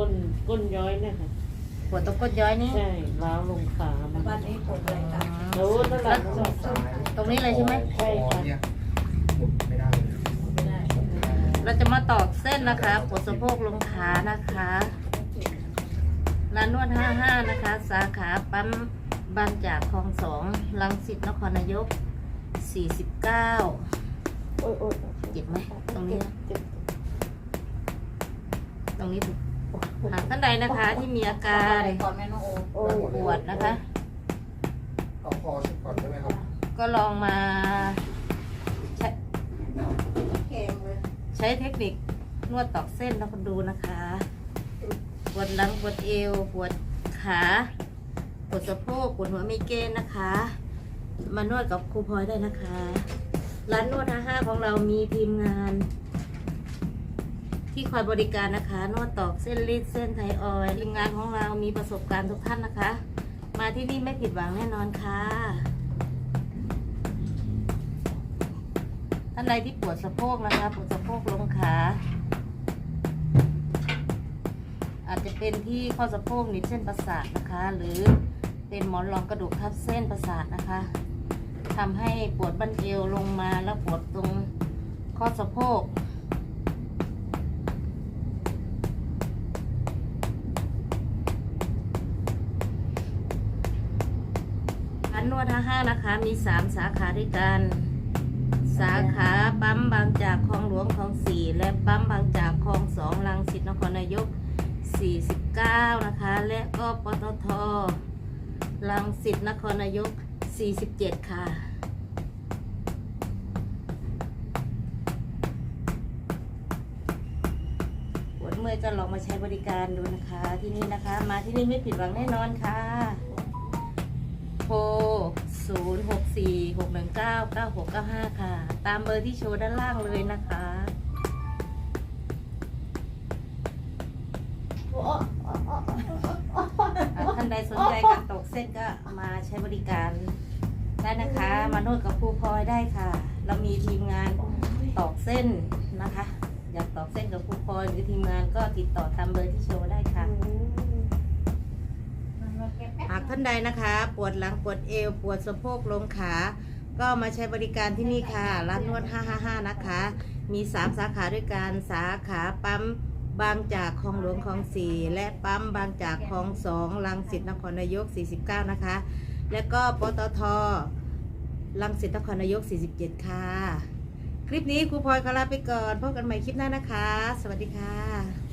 ก้นก้นย้อยเนะคะปวดตรงก้นย้อยนี่ ใช่ล้าวลงขามันบ้านนี้ปวดอะไรคะโอ้นั่นแหละนั่นแหละตรงนี้เลยใช่ไหม ใช่ค่ะเนี่ยหมุนไม่ได้เลยไม่ได้เราจะมาตอกเส้นนะคะปวดสะโพกลงขานะคะร้านนวด 55 นะคะ สาขาปั๊มบางจากคลองสองลังสิตนครนายก 49 โอ้ยโอ้ยเจ็บไหมตรงนี้นะเจ็บ ตรงนี้ถูก หากท่านใดนะคะที่มีอาการก่อนแม่น้องโอโอ้ยปวดนะคะ เอาคอเช็คก่อนได้ไหมครับก็ลองมาใช้เค็มเลยใช้เทคนิคนวดตอกเส้นแล้วก็ดูนะคะ ปวดหลังปวดเอวปวดขาปวดสะโพกปวดหัวไมเกรนนะคะ มานวดกับครูพลอยได้นะคะ ร้านนวดห้าของเรามีทีมงาน ที่คอยบริการนะคะ นวดตอกเส้นรีดเส้นไทออยล์ทีมงานของเรามีประสบการณ์ทุกท่านนะคะ มาที่นี่ไม่ผิดหวังแน่นอนค่ะ ท่านใดที่ปวดสะโพกนะคะ ปวดสะโพกลงขาอาจจะเป็นที่ข้อสะโพกนิดเส้นประสาทนะคะ หรือเป็นหมอนรองกระดูกทับเส้นประสาทนะคะทำให้ปวดบั้นเอวลงมาแล้วปวดตรงข้อสะโพก นนวดห้านะคะมีสามสาขาด้วยกัน สาขาปั๊มบางจากคลองหลวงคลองสี่และปั๊มบางจากคลองสองลังสิตนครนายก 49 นะคะ และก็ปตทลังสิตนครนายก 47 ค่ะปวดเมื่อยก็ลองมาใช้บริการดูนะคะที่นี่นะคะ มาที่นี่ไม่ผิดหวังแน่นอนค่ะ 1 9 9 6 9 5 ค่ะ ตามเบอร์ที่โชว์ด้านล่างเลยนะคะท่านใดสนใจการตอกเส้นก็มาใช้บริการได้นะคะ มานวดกับครูพลอยได้ค่ะ เรามีทีมงานตอกเส้นนะคะ อยากตอกเส้นกับครูพลอยหรือทีมงานก็ติดต่อตามเบอร์ที่โชว์ได้ค่ะ หากท่านใดนะคะ ปวดหลังปวดเอว ปวดสะโพกลงขา ก็มาใช้บริการที่นี่ค่ะ ร้านนวด 555 นะคะ มี 3 สาขาด้วยกัน สาขาปั๊มบางจากคลองหลวงคลองสี่และปั๊มบางจากคลองสองลังสิตนครนายก 49 นะคะ และก็ปตทลังสิตนครนายก 47 ค่ะ คลิปนี้ครูพลอยขอลาไปก่อน พบกันใหม่คลิปหน้านะคะ สวัสดีค่ะ